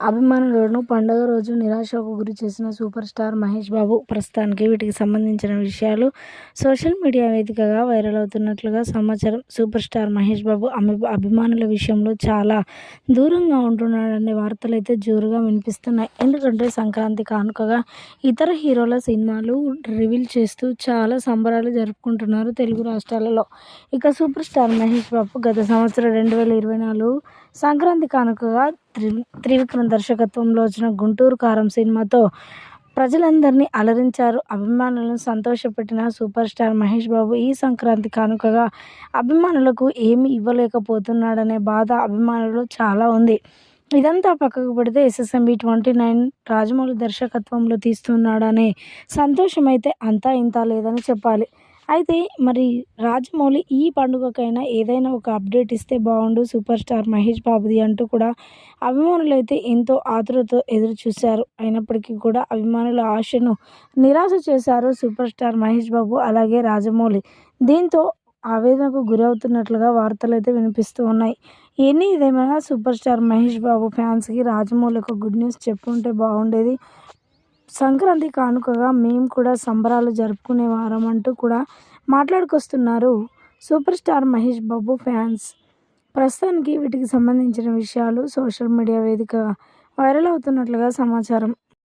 అభిమానులను పండుగ రోజు నిరాశకు గురి చేసిన సూపర్ స్టార్ మహేష్ బాబు ప్రస్తుతానికి వీటికి సంబంధించిన విషయాలు సోషల్ మీడియా వేదికగా వైరల్ అవుతున్నట్లుగా సమాచారం. సూపర్ స్టార్ మహేష్ బాబు అభిమానుల విషయంలో చాలా దూరంగా ఉంటున్నాడనే వార్తలు అయితే జోరుగా వినిపిస్తున్నాయి. ఎందుకంటే సంక్రాంతి కానుకగా ఇతర హీరోల సినిమాలు రివీల్ చేస్తూ చాలా సంబరాలు జరుపుకుంటున్నారు తెలుగు రాష్ట్రాలలో. ఇక సూపర్ స్టార్ మహేష్ బాబు గత సంవత్సరం రెండు వేల ఇరవై నాలుగు సంక్రాంతి కానుకగా త్రి త్రివిక్రమ్ దర్శకత్వంలో వచ్చిన గుంటూరు కారం సినిమాతో ప్రజలందరినీ అలరించారు. అభిమానులను సంతోషపెట్టిన సూపర్ స్టార్ మహేష్ బాబు ఈ సంక్రాంతి కానుకగా అభిమానులకు ఏమి ఇవ్వలేకపోతున్నాడనే బాధ అభిమానులు చాలా ఉంది. ఇదంతా పక్కకు పెడితే ఎస్ఎస్ఎంబి ట్వంటీ నైన్ రాజమౌళి దర్శకత్వంలో తీస్తున్నాడనే సంతోషం అయితే అంతా ఇంత లేదని చెప్పాలి. అయితే మరి రాజమౌళి ఈ పండుగకైనా ఏదైనా ఒక అప్డేట్ ఇస్తే బాగుండు సూపర్ స్టార్ మహేష్ బాబుది అంటూ కూడా అభిమానులు అయితే ఎంతో ఆతురతో ఎదురు చూశారు. అయినప్పటికీ కూడా అభిమానుల ఆశను నిరాశ చేశారు సూపర్ స్టార్ మహేష్ బాబు అలాగే రాజమౌళి. దీంతో ఆవేదనకు గురవుతున్నట్లుగా వార్తలు అయితే వినిపిస్తూ ఉన్నాయి. ఎన్ని ఇదేమైనా సూపర్ స్టార్ మహేష్ బాబు ఫ్యాన్స్కి రాజమౌళి ఒక గుడ్ న్యూస్ చెప్పుంటే బాగుండేది. సంక్రాంతి కానుకగా మేము కూడా సంబరాలు జరుపుకునే వారం అంటూ కూడా మాట్లాడుకొస్తున్నారు super star Mahesh Babu fans. ప్రస్తుతానికి వీటికి సంబంధించిన విషయాలు సోషల్ మీడియా వేదిక వైరల్ అవుతున్నట్లుగా సమాచారం.